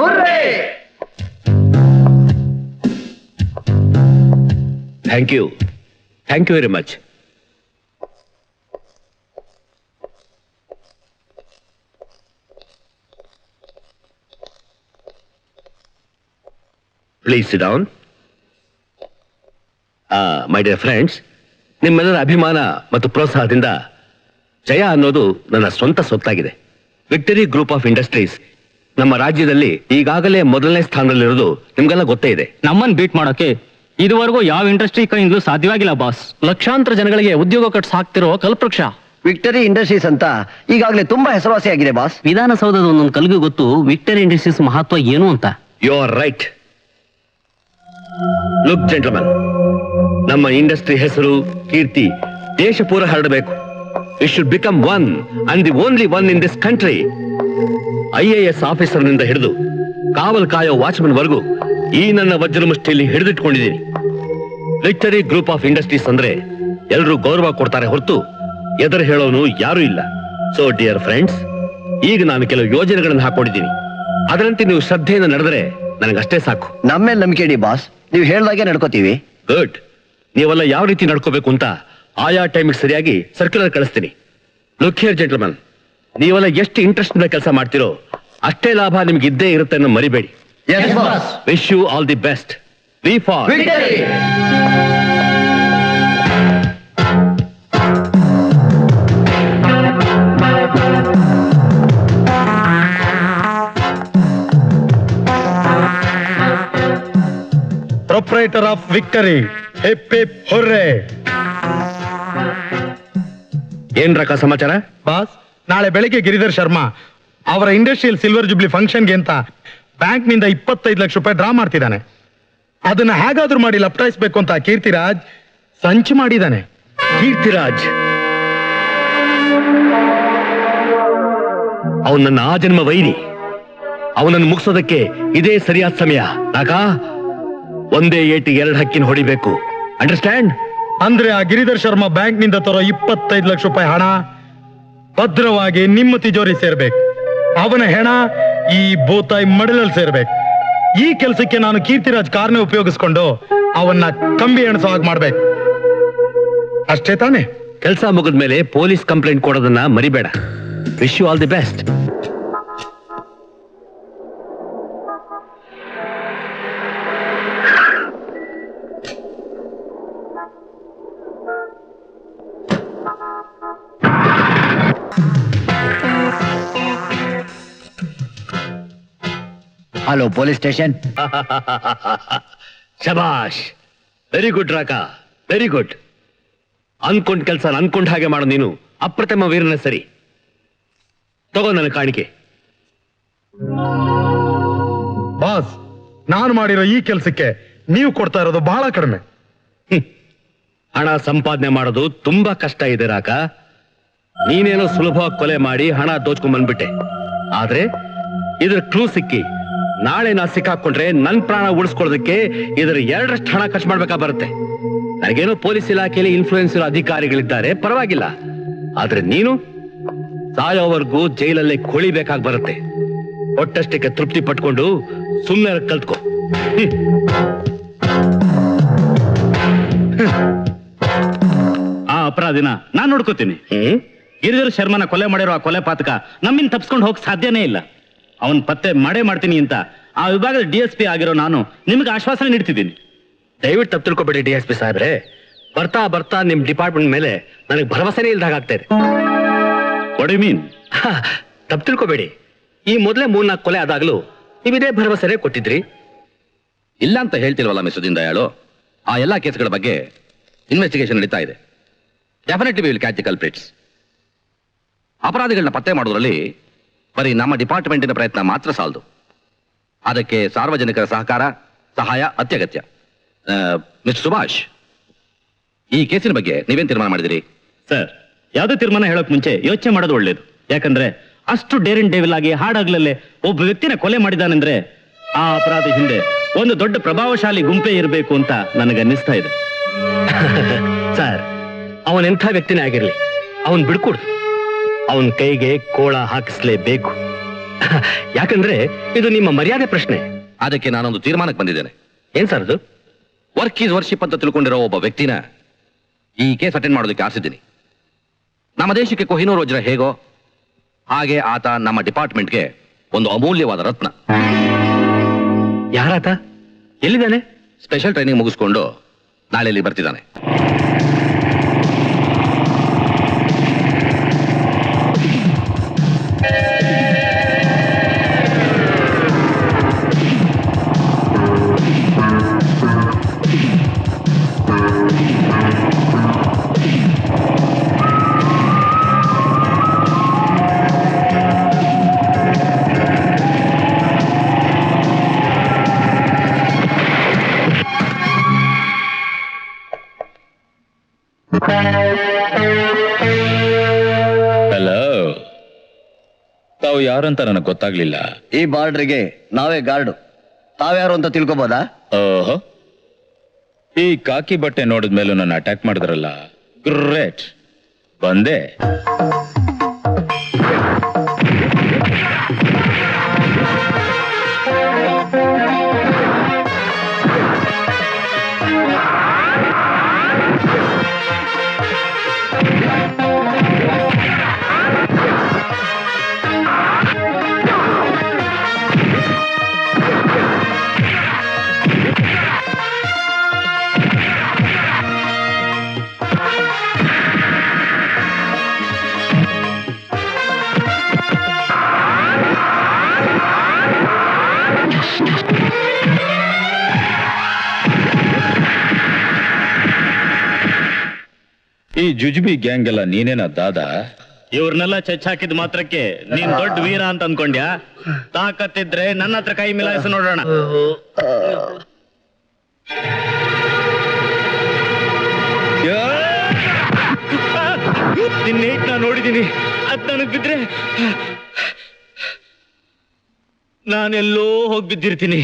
Hurray. Thank you thank you very much please down my dear friends ನಿಮ್ಮೆಲ್ಲರ ಅಭಿಮಾನ ಮತ್ತು ಪ್ರೋತ್ಸಾಹದಿಂದ ಜಯ ಅನ್ನೋದು ನನ್ನ ಸ್ವಂತ ಸೊತ್ತಾಗಿದೆ ವಿಕ್ಟರಿ ಗ್ರೂಪ್ ಆಫ್ ಇಂಡಸ್ಟ್ರೀಸ್ ನಮ್ಮ ರಾಜ್ಯದಲ್ಲಿ ಈಗಾಗಲೇ ಮೊದಲನೇ ಸ್ಥಾನದಲ್ಲಿರೋದು ನಿಮ್ಗೆಲ್ಲ ಗೊತ್ತೇ ಇದೆ. ನಮ್ಮನ್ ಬೀಟ್ ಮಾಡೋಕೆ ಇದುವರೆಗೂ ಯಾವ ಇಂಡಸ್ಟ್ರಿ ಕೈಯಿಂದಲೂ ಸಾಧ್ಯವಾಗಿಲ್ಲ ಬಾಸ್ ಲಕ್ಷಾಂತರ ಜನಗಳಿಗೆ ಉದ್ಯೋಗ ಕಟ್ಸ್ ಹಾಕ್ತಿರೋ ಕಲ್ಪವೃಕ್ಷ. ವಿಕ್ಟರಿ ಇಂಡಸ್ಟ್ರೀಸ್ ಅಂತ ಈಗಾಗಲೇ ತುಂಬಾ ಹೆಸರುವಾಸಿಯಾಗಿದೆ ಬಾಸ್ ವಿಧಾನಸೌಧದ ಒಂದೊಂದು ಕಲ್ಗೂ ಗೊತ್ತು ವಿಕ್ಟರಿ ಇಂಡಸ್ಟ್ರೀಸ್ ಮಹತ್ವ ಏನು ಅಂತ. You are right look gentleman ನಮ್ಮ ಇಂಡಸ್ಟ್ರಿ ಹೆಸರು ಕೀರ್ತಿ. ದೇಶ ಪೂರ ಹರಡಬೇಕು. It should become one and the only one in this country I A S ಆಫೀಸರ್ನಿಂದ ಹಿಡಿದು ಕಾವಲ್ ಕಾಯೋ ವಾಚ್ಮನ್ ವರೆಗೂ ಈ ನನ್ನ ವಜ್ರ ಮುಷ್ಟಿಯಲ್ಲಿ ಹಿಡಿದಿಟ್ಕೊಂಡಿದ್ದೀನಿ. ವಿಕ್ಟರಿ ಗ್ರೂಪ್ ಆಫ್ ಇಂಡಸ್ಟ್ರೀಸ್ ಅಂದ್ರೆ ಎಲ್ಲರೂ ಗೌರವ ಕೊಡ್ತಾರೆ ಹೊರತು ಎದುರು ಹೇಳೋನು ಯಾರೂ ಇಲ್ಲ. ಸೊ ಡಿಯರ್ ಫ್ರೆಂಡ್ಸ್ ಈಗ ನಾನು ಕೆಲವು ಯೋಜನೆಗಳನ್ನು ಹಾಕೊಂಡಿದ್ದೀನಿ. ಅದರಂತೆ ನೀವು ಶ್ರದ್ಧೆಯಿಂದ ನಡೆದರೆ ನನಗಷ್ಟೇ ಸಾಕು. ನಮ್ಮೇಲೆ ನಂಬಿಕೆ ಇಡಿ ಬಾಸ್ ನೀವು ಹೇಳ್ದಾಗೆ ನಡ್ಕೋತೀವಿ. ಗುಡ್ ನೀವೆಲ್ಲ ಯಾವ ರೀತಿ ನಡ್ಕೋಬೇಕು ಅಂತ ಆಯಾ ಟೈಮಿಗೆ ಸರಿಯಾಗಿ ಸರ್ಕ್ಯುಲರ್ ಕಳಿಸ್ತೀನಿ. ಲುಕ್ ಹಿಯರ್ ಜೆಂಟಲ್ಮನ್ ನೀವೆಲ್ಲ ಎಷ್ಟು ಇಂಟ್ರೆಸ್ಟ್ ಇಂದ ಕೆಲಸ ಮಾಡ್ತಿರೋ ಅಷ್ಟೇ ಲಾಭ ನಿಮ್ಗೆ ಇದ್ದೇ ಇರುತ್ತೆ ಅನ್ನೋ ಮರಿಬೇಡಿ. Wish you all the best we for proprietor of Victory hip hip hurray ಏನ್ ರಕ ಸಮಾಚಾರ? ಬಾಸ್ ನಾಳೆ ಬೆಳಿಗ್ಗೆ ಗಿರಿಧರ್ ಶರ್ಮಾ ಅವರ ಇಂಡಸ್ಟ್ರಿಯಲ್ ಸಿಲ್ವರ್ ಜುಬ್ಲಿ ಫಂಕ್ಷನ್ಗೆ ಅಂತ ಬ್ಯಾಂಕ್ನಿಂದ ಇಪ್ಪತ್ತೈದು ಲಕ್ಷ ರೂಪಾಯಿ ಡ್ರಾ ಮಾಡ್ತಿದ್ದಾನೆ. ಅದನ್ನ ಹೇಗಾದ್ರೂ ಮಾಡಿ ಲಪ್ಟಾಯಿಸ್ಬೇಕು ಅಂತ ಕೀರ್ತಿರಾಜ್ ಸಂಚು ಮಾಡಿದ್ದಾನೆ. ಕೀರ್ತಿರಾಜ್. ಅವನು ನನ್ನ ಆ ಜನ್ಮ ವೈರಿ. ಅವನನ್ನು ಮುಗಿಸೋದಕ್ಕೆ ಇದೇ ಸರಿಯಾದ ಸಮಯ. ನಾಕ ಒಂದೇ ಏಟಿ ಎರಡು ಹಕ್ಕಿನ ಹೊಡಿಬೇಕು. ಅಂಡರ್ಸ್ಟ್ಯಾಂಡ್ ಅಂದ್ರೆ ಆ ಗಿರಿಧರ್ ಶರ್ಮಾ ಬ್ಯಾಂಕ್ನಿಂದ ತರೋ ಇಪ್ಪತ್ತೈದು ಲಕ್ಷ ರೂಪಾಯಿ ಹಣ ಭದ್ರವಾಗಿ ನಿಮ್ಮ ತಿಜೋರಿ ಸೇರ್ಬೇಕು. ಅವನ ಹೆಣ ಈ ಬೋತಾಯಿ ಮಡಲಲ್ಲಿ ಸೇರ್ಬೇಕು. ಈ ಕೆಲಸಕ್ಕೆ ನಾನು ಕೀರ್ತಿರಾಜ್ ಕಾರ್ನ ಉಪಯೋಗಿಸ್ಕೊಂಡು ಅವನ್ನ ಕಂಬಿ ಎಣಸೋ ಹಾಗೆ ಮಾಡ್ಬೇಕು. ಅಷ್ಟೇ ತಾನೆ? ಕೆಲಸ ಮುಗಿದ ಮೇಲೆ ಪೊಲೀಸ್ ಕಂಪ್ಲೇಂಟ್ ಕೊಡೋದನ್ನ ಮರಿಬೇಡ. Wish you all the best hello police station ಶಬಾಷ್ very good Raka. Very good ಅನ್ಕೊಂಡ್ ಕೆಲಸ ಅನ್ಕೊಂಡ್ ಹಾಗೆ ಮಾಡು ನೀನು. ಅಪ್ರತಿಮ ವೀರನ ಸರಿ. ತಗೋ ನನ್ನ ಕಾಣಿಕೆ. ಬಾಸ್ ನಾನು ಮಾಡಿರೋ ಈ ಕೆಲಸಕ್ಕೆ ನೀವು ಕೊಡ್ತಾ ಇರೋದು ಬಹಳ ಕಡಿಮೆ. ಹಣ ಸಂಪಾದನೆ ಮಾಡೋದು ತುಂಬಾ ಕಷ್ಟ ಇದೆ ರಾಕ. ನೀನೇನೋ ಸುಲಭ ಕೊಲೆ ಮಾಡಿ ಹಣ ದೋಚ್ಕೊಂಡ್ ಬಂದ್ಬಿಟ್ಟೆ. ಆದ್ರೆ ಇದ್ರ ಕ್ಲೂ ಸಿಕ್ಕಿ. ನಾಳೆ ನಾ ಸಿಕ್ಕಾಕೊಂಡ್ರೆ ನನ್ ಪ್ರಾಣ ಉಳಿಸ್ಕೊಳ್ಳೋದಕ್ಕೆ ಇದರ ಎರಡರಷ್ಟು ಹಣ ಖರ್ಚು ಮಾಡ್ಬೇಕಾ ಬರುತ್ತೆ? ನನಗೇನೋ ಪೊಲೀಸ್ ಇಲಾಖೆಯಲ್ಲಿ ಇನ್ಫ್ಲೂಯೆನ್ಸ್ ಇರೋ ಅಧಿಕಾರಿಗಳಿದ್ದಾರೆ ಪರವಾಗಿಲ್ಲ. ಆದ್ರೆ ನೀನು? ಸಾಯೋವರೆಗೂ ಜೈಲಲ್ಲೇ ಕೊಳಿಬೇಕಾಗಿ ಬರುತ್ತೆ. ಒಟ್ಟಷ್ಟಕ್ಕೆ ತೃಪ್ತಿ ಪಟ್ಕೊಂಡು ಸುಮ್ಮನೆ ಕಲ್ತ್ಕೋ ಆ ಅಪರಾಧಿನ ನಾನ್ ನೋಡ್ಕೋತೀನಿ. ಗಿರಿಧರ್ ಶರ್ಮನ ಕೊಲೆ ಮಾಡಿರೋ ಆ ಕೊಲೆ ಪಾತಕ ನಮ್ಮಿಂದ ತಪ್ಸ್ಕೊಂಡು ಹೋಗಕ್ ಸಾಧ್ಯನೇ ಇಲ್ಲ. ಅವನ್ ಪತ್ತೆ ಮಾಡೇ ಮಾಡ್ತೀನಿ ಅಂತ ಆ ವಿಭಾಗದ ಡಿ ಎಸ್ ಪಿ ಆಗಿರೋ ನಾನು ನಿಮ್ಗೆ ಆಶ್ವಾಸನೆ ನೀಡ್ತಿದ್ದೀನಿ. ದಯವಿಟ್ಟು ತಪ್ಪು ತಿಳ್ಕೊಬೇಡಿ ಡಿ ಎಸ್ ಪಿ ಸಾಹೇಬ್ರೆ. ಬರ್ತಾ ಬರ್ತಾ ನಿಮ್ ಡಿಪಾರ್ಟ್ಮೆಂಟ್ ಮೇಲೆ ನನಗೆ ಭರವಸೆನೇ ಇಲ್ದಾಗ ಆಗ್ತಾ ಇದೆ. ವಾಟ್ ಯು ಮೀನ್ ತಪ್ಪು ತಿಳ್ಕೊಬೇಡಿ. ಈ ಮೊದಲೇ ಮೂರ್ನಾಲ್ಕು ಕೊಲೆ ಆದಾಗಲೂ ನೀವಿದೇ ಭರವಸೆ ಕೊಟ್ಟಿದ್ರಿ. ಇಲ್ಲ ಅಂತ ಹೇಳ್ತಿಲ್ವಲ್ಲ ಮಿಸ್ ದಯಾಳು ಆ ಎಲ್ಲ ಕೇಸ್ಗಳ ಬಗ್ಗೆ ಇನ್ವೆಸ್ಟಿಗೇಷನ್ ನಡೀತಾ ಇದೆ. Definitely will catch the culprits ಅಪರಾಧಿಗಳನ್ನ ಪತ್ತೆ ಮಾಡೋದ್ರಲ್ಲಿ ಬರೀ ನಮ್ಮ ಡಿಪಾರ್ಟ್ಮೆಂಟಿನ ಪ್ರಯತ್ನ ಮಾತ್ರ ಸಾಲದು. ಅದಕ್ಕೆ ಸಾರ್ವಜನಿಕರ ಸಹಕಾರ ಸಹಾಯ ಅತ್ಯಗತ್ಯ. ಮಿಸ್ಟರ್ ಸುಭಾಷ್ ಈ ಕೇಸಿನ ಬಗ್ಗೆ ನೀವೇನ್ ತೀರ್ಮಾನ ಮಾಡಿದಿರಿ? ಸರ್ ಯಾವುದೇ ತೀರ್ಮಾನ ಹೇಳಕ್ ಮುಂಚೆ ಯೋಚನೆ ಮಾಡೋದು ಒಳ್ಳೇದು. ಯಾಕಂದ್ರೆ ಅಷ್ಟು ಡೇರಿನ್ ಡೇವಿಲ್ ಆಗಿ ಹಾಡಾಗ್ಲಲ್ಲೇ ಒಬ್ಬ ವ್ಯಕ್ತಿನ ಕೊಲೆ ಮಾಡಿದಾನೆಂದ್ರೆ ಆ ಅಪರಾಧಿ ಹಿಂದೆ ಒಂದು ದೊಡ್ಡ ಪ್ರಭಾವಶಾಲಿ ಗುಂಪೇ ಇರಬೇಕು ಅಂತ ನನಗನ್ನಿಸ್ತಾ ಇದೆ. ಸರ್ ಅವನೆಂಥ ವ್ಯಕ್ತಿನೇ ಆಗಿರ್ಲಿ ಅವನ್ ಬಿಡ್ಕೊಡ್ದು. ಅವನ್ ಕೈಗೆ ಕೋಳ ಹಾಕಿಸ್ಲೇಬೇಕು. ಯಾಕಂದ್ರೆ ಇದು ನಿಮ್ಮ ಮರ್ಯಾದೆ ಪ್ರಶ್ನೆ. ಅದಕ್ಕೆ ನಾನೊಂದು ತೀರ್ಮಾನಕ್ಕೆ ಬಂದಿದ್ದೇನೆ. ಏನ್ ಸರ್ ಅದು? ವರ್ಕ್ ಈಸ್ ವರ್ಷಿಪ್ ಅಂತ ತಿಳ್ಕೊಂಡಿರೋ ಒಬ್ಬ ವ್ಯಕ್ತಿನ ಈ ಕೇಸ್ ಅಟೆಂಡ್ ಮಾಡೋದಕ್ಕೆ ಆಸಿದ್ದೀನಿ ನಮ್ಮ ದೇಶಕ್ಕೆ ಕೊಹಿನೂರ್ ವಜ್ರ ಹೇಗೋ ಹಾಗೆ ಆತ ನಮ್ಮ ಡಿಪಾರ್ಟ್ಮೆಂಟ್ಗೆ ಒಂದು ಅಮೂಲ್ಯವಾದ ರತ್ನ. ಯಾರಾತ? ಎಲ್ಲಿದ್ದಾನೆ? ಸ್ಪೆಷಲ್ ಟ್ರೈನಿಂಗ್ ಮುಗಿಸ್ಕೊಂಡು ನಾಳೆ ಇಲ್ಲಿ ಬರ್ತಿದ್ದಾನೆ. ಹಲೋ ತಾವು ಯಾರಂತ ನನಗೆ ಗೊತ್ತಾಗ್ಲಿಲ್ಲ. ಈ ಬಾರ್ಡ್ರಿಗೆ ನಾವೇ ಗಾರ್ಡು. ತಾವ್ಯಾರು ಅಂತ ತಿಳ್ಕೊಬೋದಾ? ಓಹೋ. ಈ ಕಾಕಿ ಬಟ್ಟೆ ನೋಡಿದ್ಮೇಲೆ ಮೇಲೂ ನನ್ನ ಅಟ್ಯಾಕ್ ಮಾಡಿದ್ರಲ್ಲ. ಗ್ರೇಟ್. ಬಂದೆ. ಈ ಜುಜುಬಿ ಗ್ಯಾಂಗ್ ಎಲ್ಲ ನೀನೇನ ದಾದ? ಇವ್ರನ್ನೆಲ್ಲ ಚಚ್ಚಾಕಿದ ಹಾಕಿದ ಮಾತ್ರಕ್ಕೆ ನೀನ್ ದೊಡ್ಡ ವೀರ ಅಂತ ಅನ್ಕೊಂಡ್ಯಾ? ತಾಕತ್ತಿದ್ರೆ ನನ್ನ ಹತ್ರ ಕೈ ಮಿಲಾಯಿಸಿ ನೋಡೋಣ. ನಿನ್ನ ಏಟ್ ನಾ ನೋಡಿದೀನಿ. ಅದ್ ನನಗ್ ಬಿದ್ರೆ ನಾನೆಲ್ಲೋ ಹೋಗಿ ಬಿದ್ದಿರ್ತೀನಿ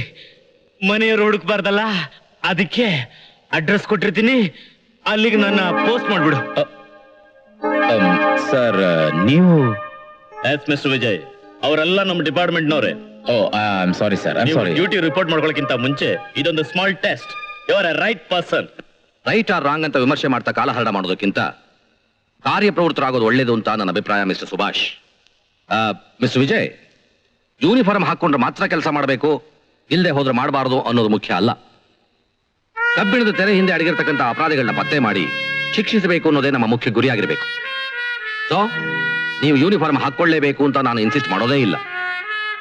ಮನೆಯವ್ರು ಹುಡುಕ್ಬಾರ್ದಲ್ಲ? ಅದಕ್ಕೆ ಅಡ್ರೆಸ್ ಕೊಟ್ಟಿರ್ತೀನಿ. ಅಲ್ಲಿಗೆ ನನ್ನ ಪೋಸ್ಟ್ ಮಾಡ್ಬಿಡು. ಸರ್ ನೀವು? Yes mister Vijay. ಅವರೆಲ್ಲ ನಮ್ಮ ಡಿಪಾರ್ಟ್ಮೆಂಟ್ನವ್ರೆ. ಓ I am sorry sir I sorry duty report ಮಾಡ್ಕೊಳಕ್ಕಿಂತ ಮುಂಚೆ ಇದೊಂದು small test your right person right or wrong ಅಂತ ವಿಮರ್ಶೆ ಮಾಡ್ತಾ ಕಾಲಹರಣ ಮಾಡೋದಕ್ಕಿಂತ ಕಾರ್ಯಪ್ರವೃತ್ತರಾಗೋದು ಒಳ್ಳೇದು ಅಂತ ನನ್ನ ಅಭಿಪ್ರಾಯ mister Subhash. Mister Vijay uniform ಹಾಕೊಂಡ್ರೆ ಮಾತ್ರ ಕೆಲಸ ಮಾಡಬೇಕು ಇಲ್ಲದೆ ಹೋದ್ರೆ ಮಾಡಬಾರದು ಅನ್ನೋದು ಮುಖ್ಯ ಅಲ್ಲ. ಕಬ್ಬಿಣದ ತೆರೆ ಹಿಂದೆ ಅಡಗಿರ್ತಕ್ಕಂಥ ಅಪರಾಧಿಗಳನ್ನ ಪತ್ತೆ ಮಾಡಿ ಶಿಕ್ಷಿಸಬೇಕು ಅನ್ನೋದೇ ನಮ್ಮ ಮುಖ್ಯ ಗುರಿಯಾಗಿರಬೇಕು. ಸೊ ನೀವು ಯೂನಿಫಾರ್ಮ್ ಹಾಕೊಳ್ಳೇಬೇಕು ಅಂತ ನಾನು ಇನ್ಸಿಸ್ಟ್ ಮಾಡೋದೇ ಇಲ್ಲ.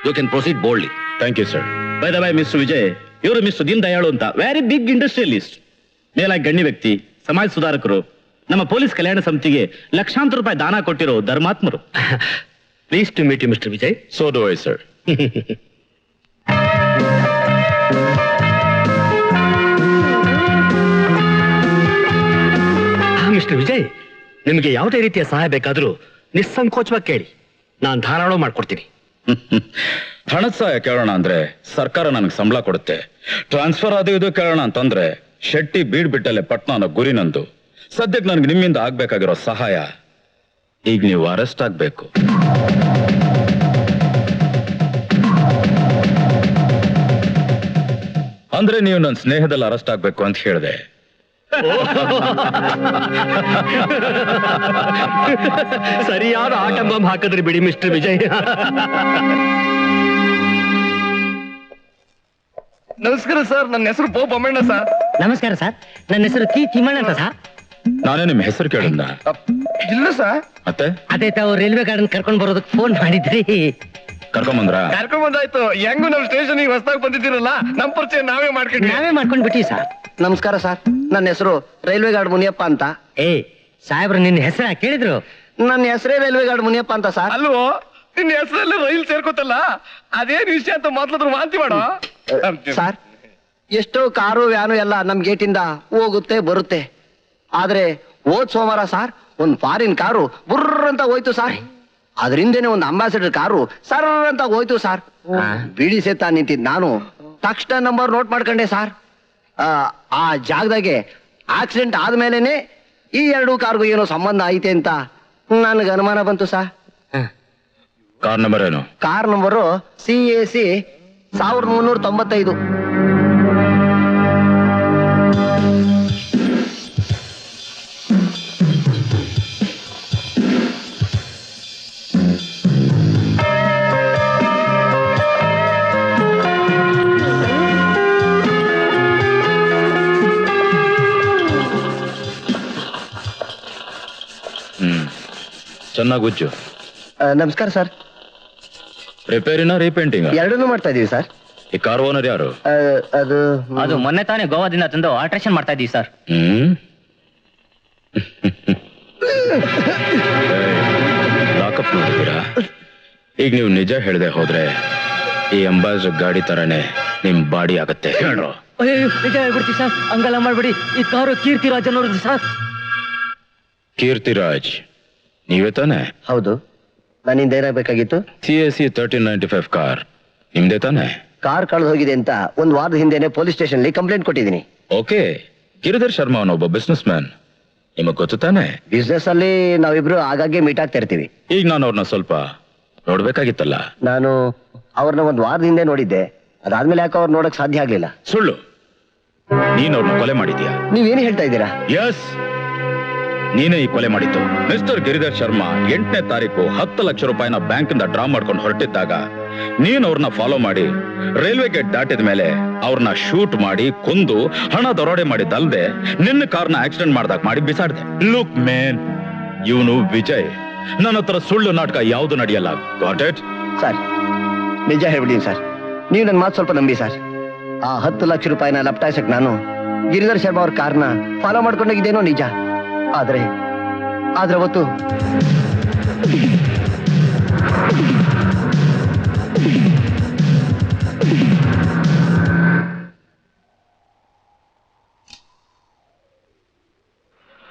You can proceed boldly thank you sir by the by miss Vijay ಇವರು ಮಿಸ್ ದೀನ್ ದಯಾಳು ಅಂತ ವೆರಿ ಬಿಗ್ ಇಂಡಸ್ಟ್ರಿಯಲಿಸ್ಟ್ ಮೇಲಾಗಿ ಗಣ್ಯ ವ್ಯಕ್ತಿ ಸಮಾಜ ಸುಧಾರಕರು ನಮ್ಮ ಪೊಲೀಸ್ ಕಲ್ಯಾಣ ಸಮಿತಿಗೆ ಲಕ್ಷಾಂತರ ರೂಪಾಯಿ ದಾನ ಕೊಟ್ಟಿರೋ ಧರ್ಮಾತ್ಮರು. Please to meet you mister Vijay so do I sir mister Vijay, ನಿಮಗೆ ಯಾವುದೇ ರೀತಿಯ ಸಹಾಯ ಬೇಕಾದರೂ ನಿಸ್ಸಂಕೋಚವಾಗಿ ಕೇಳಿ. ನಾನು ಧಾರಾಳ ಮಾಡ್ಕೊಡ್ತೀನಿ. ಹಣದ ಸಹಾಯ ಕೇಳೋಣ ಅಂದ್ರೆ ಸರ್ಕಾರ ನನಗೆ ಸಂಬಳ ಕೊಡುತ್ತೆ. ಟ್ರಾನ್ಸ್ಫರ್ ಅದು ಇದು ಕೇಳೋಣ ಅಂತಂದ್ರೆ ಶೆಟ್ಟಿ ಬೀಡ್ ಬಿಟ್ಟಲೆ ಪಟ್ನಾನ ಗುರಿ ನಂದು. ಸದ್ಯಕ್ಕೆ ನನಗೆ ನಿಮ್ಮಿಂದ ಆಗ್ಬೇಕಾಗಿರೋ ಸಹಾಯ. ಈಗ ನೀವು ಅರೆಸ್ಟ್ ಆಗ್ಬೇಕು. ಅಂದ್ರೆ ನೀವು ನನ್ನ ಸ್ನೇಹದಲ್ಲಿ ಅರೆಸ್ಟ್ ಆಗ್ಬೇಕು ಅಂತ ಹೇಳಿದೆ. ಸರಿಯಾದ ಆಟ ಬಾಂಬ್ ಹಾಕಿದ್ರಿ ಬಿಡಿ ಮಿಸ್ಟರ್ ವಿಜಯ್. ನಮಸ್ಕಾರ ಸರ್ ನನ್ನ ಹೆಸರು ಪೋ ಬೊಮ್ಮಣ್ಣ ಸರ್. ನಮಸ್ಕಾರ ಸರ್ ನನ್ನ ಹೆಸರು ಟಿ ತಿಮ್ಮಣ್ಣ ಅಂತ ಸರ್. ನಾನೇ ನಿಮ್ಮ ಹೆಸರು ಕೇಳಿದ್ನ ಇಲ್ಲ ಸರ್. ಮತ್ತೆ? ಅದೇ ತಾವು ರೈಲ್ವೆ ಗಾರ್ಡನ್ ಕರ್ಕೊಂಡ್ ಬರೋದಕ್ಕೆ ಫೋನ್ ಮಾಡಿದ್ರಿ. ಕರ್ಕೊಂಬಂದ್ರ? ಕರ್ಕೊಂಡ್ ಬಂದಾಯ್ತು ಹೆಂಗು ನಮ್ ಸ್ಟೇಷನ್ ಹೊಸದಾಗಿ ಬಂದಿದ್ದೀರಲ್ಲ ನಮ್ ಪರಿಚಯ ನಾವೇ ಮಾಡ್ಕೊಂಡ್ವಿ. ನಾವೇ ಮಾಡ್ಕೊಂಡ್ಬಿಟ್ಟಿ ಸರ್. ನಮಸ್ಕಾರ ಸರ್. ನನ್ನ ಹೆಸರು ರೈಲ್ವೆ ಗಾರ್ಡ್ ಮುನಿಯಪ್ಪ ಅಂತ. ಏ ಸಾಹೇಬ್ರು ನಿನ್ನ ಹೆಸರ ಕೇಳಿದ್ರು? ನನ್ನ ಹೆಸರೇ ರೈಲ್ವೆ ಗಾರ್ಡ್ ಮುನಿಯಪ್ಪ ಅಂತ ಸರ್. ಅಲ್ವೋ ನಿನ್ನ ಹೆಸರಲ್ಲಿ ರೈಲ್ ಸೇರ್ಕೋತಲ್ಲ? ಅದೇನ್ ವಿಷಯ ಅಂತ ಮೊದ್ಲದ್ರ ವಾಂತಿ ಮಾಡೋ. ಸರ್ ಎಷ್ಟೋ ಕಾರು ವ್ಯಾನು ಎಲ್ಲ ನಮ್ ಗೇಟಿಂದ ಹೋಗುತ್ತೆ ಬರುತ್ತೆ. ಆದ್ರೆ ಹೋದ್ ಸೋಮವಾರ ಸರ್ ಒಂದ್ ಫಾರಿನ್ ಕಾರು ಬುರ್ರ್ ಅಂತ ಹೋಯ್ತು ಸರ್. ಅದರಿಂದನೇ ಒಂದು ಅಂಬಾಸಿಡರ್ ಕಾರು ಸರ್ ಅಂತ ಹೋಯ್ತು ಸರ್. ಬಿಳಿ ಸೇತ ನಿಂತಿದ್ ನಾನು. ತಕ್ಷಣ ನಂಬರ್ ನೋಟ್ ಮಾಡ್ಕೊಂಡೆ ಸರ್. ಆ, ಆ ಜಾಗದಾಗೆ ಆಕ್ಸಿಡೆಂಟ್ ಆದ್ಮೇಲೆನೆ ಈ ಎರಡು ಕಾರ್ಗೂ ಏನೋ ಸಂಬಂಧ ಐತೆ ಅಂತ ನನ್ಗೆ ಅನುಮಾನ ಬಂತು ಸಾ. ಕಾರ್ ನಂಬರ್ ಏನು? Car number C A C ಸಾವಿರದ ಮುನ್ನೂರ ತೊಂಬತ್ತೈದು. ಚೆನ್ನಾಗಿ ಉಜ್ಜು ನಮಸ್ಕಾರ ಸರ್. ರಿಪೇರಿನ ರೀಪೇಂಟಿಂಗ್ ಎರಡನ್ನೂ ಮಾಡ್ತಾ ಇದೀವಿ ಸರ್. ಈ ಕಾರ್ ಓನರ್ ಯಾರು? ಅದು ಅದು ಮೊನ್ನೆ ತಾನೇ ಗೋವಾದಿಂದ ತಂದು ಆಲ್ಟ್ರೇಷನ್ ಮಾಡ್ತಾ ಇದೀವಿ ಸರ್. ಹ್ಮ್. ಲಾಕಪ್ ನೋಡಿದ್ದೀರಾ ಈಗ ನೀವು ನಿಜ ಹೇಳದೆ ಹೋದ್ರೆ ಈ ಅಂಬಾಜ್ ಗಾಡಿ ತರನೇ ನಿಮ್ ಬಾಡಿ ಆಗತ್ತೆ. ಹೇಳ್ರು ಅಯ್ಯೋ ನಿಜ ಹೇಳ್ಬಿಡ್ತೀವಿ ಸರ್. ಹಂಗೆಲ್ಲ ಮಾಡ್ಬಿಡಿ. ಈ ಕಾರು ಕೀರ್ತಿ ರಾಜನ್ ಅವ್ರದ್ದು ಸರ್. ಕೀರ್ತಿರಾಜ್. ನೀವೇ ತಾನೆ? ಹೌದು. ನಾನಿಂದ ಏನಾಗಬೇಕಾಗಿತ್ತು? C S C thirteen ninety five car. ನಿಮ್ದೇ ತಾನೆ? ಕಾರ್ ಕಳೆದು ಹೋಗಿದೆ ಅಂತ ಒಂದು ವಾರದ ಹಿಂದೆನೆ ಪೊಲೀಸ್ ಸ್ಟೇಷನ್ ಕಂಪ್ಲೇಂಟ್ ಕೊಟ್ಟಿದ್ದೀನಿ. ಓಕೆ. ಗಿರಿಧರ್ ಶರ್ಮಾ ಅವನೊಬ್ಬ ಬಿಸ್ನೆಸ್ ಮ್ಯಾನ್ ನಿಮಗ್ ಗೊತ್ತು ತಾನೆ? ಬಿಸ್ನೆಸ್ ಅಲ್ಲಿ ನಾವಿಬ್ರು ಆಗಾಗ್ಗೆ ಮೀಟ್ ಆಗ್ತಾ ಇರ್ತೀವಿ. ಈಗ ನಾನು ಅವ್ರನ್ನ ಸ್ವಲ್ಪ ನೋಡ್ಬೇಕಾಗಿತ್ತಲ್ಲ? ನಾನು ಅವ್ರನ್ನ ಒಂದು ವಾರದ ಹಿಂದೆ ನೋಡಿದ್ದೆ. ಅದಾದ್ಮೇಲೆ ಯಾಕೆ ಅವ್ರು ನೋಡಕ್ ಸಾಧ್ಯ ಆಗ್ಲಿಲ್ಲ. ಸುಳ್ಳು. ನೀನ್ ಅವ್ರನ್ನ ಕೊಲೆ ಮಾಡಿದ್ಯಾ? ನೀವೇನು ಹೇಳ್ತಾ ಇದ್ದೀರಾ? ಎಸ್ ನೀನೇ ಈ ಕೊಲೆ ಮಾಡಿದ್ದು. ಮಿಸ್ಟರ್ ಗಿರಿಧರ್ ಶರ್ಮಾ ಎಂಟನೇ ತಾರೀಕು ಹತ್ತು ಲಕ್ಷ ರೂಪಾಯಿನ ಬ್ಯಾಂಕಿಂದ ಡ್ರಾ ಮಾಡ್ಕೊಂಡು ಹೊರಟಿದ್ದಾಗ ನೀನ್ ಅವ್ರನ್ನ ಫಾಲೋ ಮಾಡಿ ರೈಲ್ವೆ ಗೇಟ್ ದಾಟಿದ ಮೇಲೆ ಅವ್ರನ್ನ ಶೂಟ್ ಮಾಡಿ ಕೊಂದು ಹಣ ದರೋಡೆ ಮಾಡಿದ್ದಲ್ದೆ ನಿನ್ನ ಕಾರ್ನ ಆಕ್ಸಿಡೆಂಟ್ ಮಾಡ್ದಾಗ ಮಾಡಿ ಬಿಸಾಡ್ದೆ. ಲುಕ್ ಮೇನ್ ಇವನು ವಿಜಯ್. ನನ್ನ ಹತ್ರ ಸುಳ್ಳು ನಾಟಕ ಯಾವುದು ನಡೆಯಲ್ಲ. ಗಾಟ್ ಇಟ್ ಸರ್ ನಿಜ ಹೇಳ್ಬಿಡಿ ಸರ್. ನೀವು ನನ್ನ ಮಾತು ಸ್ವಲ್ಪ ನಂಬಿ ಸರ್. ಆ ಹತ್ತು ಲಕ್ಷ ರೂಪಾಯಿನ ಲಪ್ಟಾಯಿಸಕ್ ನಾನು ಗಿರಿಧರ್ ಶರ್ಮಾ ಅವ್ರ ಕಾರ್ನ ಫಾಲೋ ಮಾಡ್ಕೊಂಡೋಗಿದ್ದೇನೋ ನಿಜ. ಆದ್ರೆ ಆದ್ರೆ ಅವತ್ತು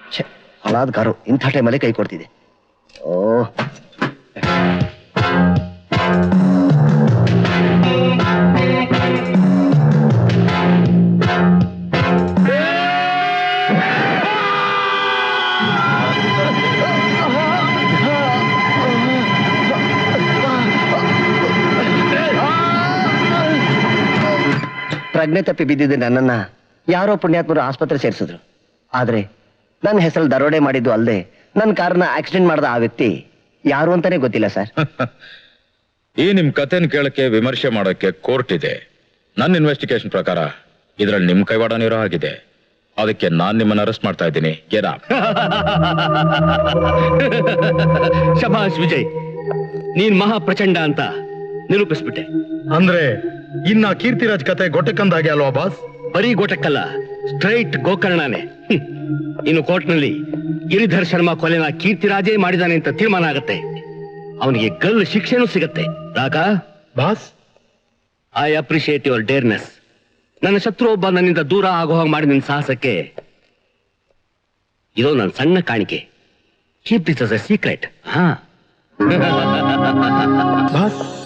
ಹಳಾದ್ಗಾರು ಹಾಳಾದ ಕಾರು ಇಂಥ ಟೈಮಲ್ಲಿ ಕೈ ಕೊಡ್ತಿದೆ. ಓ. ಪ್ರಜ್ಞೆ ತಪ್ಪಿ ಬಿದ್ದಿದ್ದ ನನ್ನನ್ನ ಯಾರೋ ಪುಣ್ಯಾತ್ಮರು ಆಸ್ಪತ್ರೆ ಸೇರಿಸಿದ್ರು. ಆದ್ರೆ ನನ್ನ ಹೆಸರು ದರೋಡೆ ಮಾಡಿದ್ದು ಅಲ್ಲದೆ ನನ್ನ ಕಾರನ್ನ ಆಕ್ಸಿಡೆಂಟ್ ಮಾಡಿದ ಆ ವ್ಯಕ್ತಿ ಯಾರು ಅಂತಾನೆ ಗೊತ್ತಿಲ್ಲ ಸರ್. ಈ ನಿಮ್ ಕಥೆನ ಕೇಳಕ್ಕೆ ವಿಮರ್ಶೆ ಮಾಡೋಕೆ ಕೋರ್ಟ್ ಇದೆ. ನನ್ನ ಇನ್ವೆಸ್ಟಿಗೇಷನ್ ಪ್ರಕಾರ ಇದ್ರಲ್ಲಿ ನಿಮ್ ಕೈವಾಡನಿರೋ ಆಗಿದೆ ಅದಕ್ಕೆ ನಾನ್ ನಿಮ್ಮನ್ನ ಅರೆಸ್ಟ್ ಮಾಡ್ತಾ ಇದ್ದೀನಿ. ಗೆರಾ ಶಭಾಷ್ ವಿಜಯ್ ನೀನ್ ಮಹಾ ಪ್ರಚಂಡ ಅಂತ ನಿರೂಪಿಸ್ಬಿಟ್ಟೆ. ಅಂದ್ರೆ ಇನ್ನ ಕೀರ್ತಿರಾಜ್ ಕತೆ ಗೊಟ್ಟಕ್ಕಂದಾಗೆ ಅಲ್ವಾ ಬಾಸ್? ಬರೀ ಗೋಟಕ್ಕಲ್ಲ ಸ್ಟ್ರೈಟ್ ಗೋಕರ್ಣನೇ. ಹ್ಮ್. ಇನ್ನು ಕೋರ್ಟ್ನಲ್ಲಿ ಗಿರಿಧರ್ ಶರ್ಮಾ ಕೊಲೆನ ಕೀರ್ತಿರಾಜೇ ಮಾಡಿದಾನೆ ಅಂತ ತೀರ್ಮಾನ ಆಗತ್ತೆ. ಅವನಿಗೆ ಗಲ್ ಶಿಕ್ಷೆನೂ ಸಿಗತ್ತೆ. Raka? Boss? I appreciate your dareness. ನನ್ನ ಶತ್ರು ಒಬ್ಬ ನನ್ನಿಂದ ದೂರ ಆಗೋ ಹಾಗೆ ಮಾಡಿ ನಿನ್ನ ಸಾಹಸಕ್ಕೆ. ಇದು ನನ್ನ ಸಣ್ಣ ಕಾಣಿಕೆ. Keep this as a secret ಹಾ. ಬಾಸ್?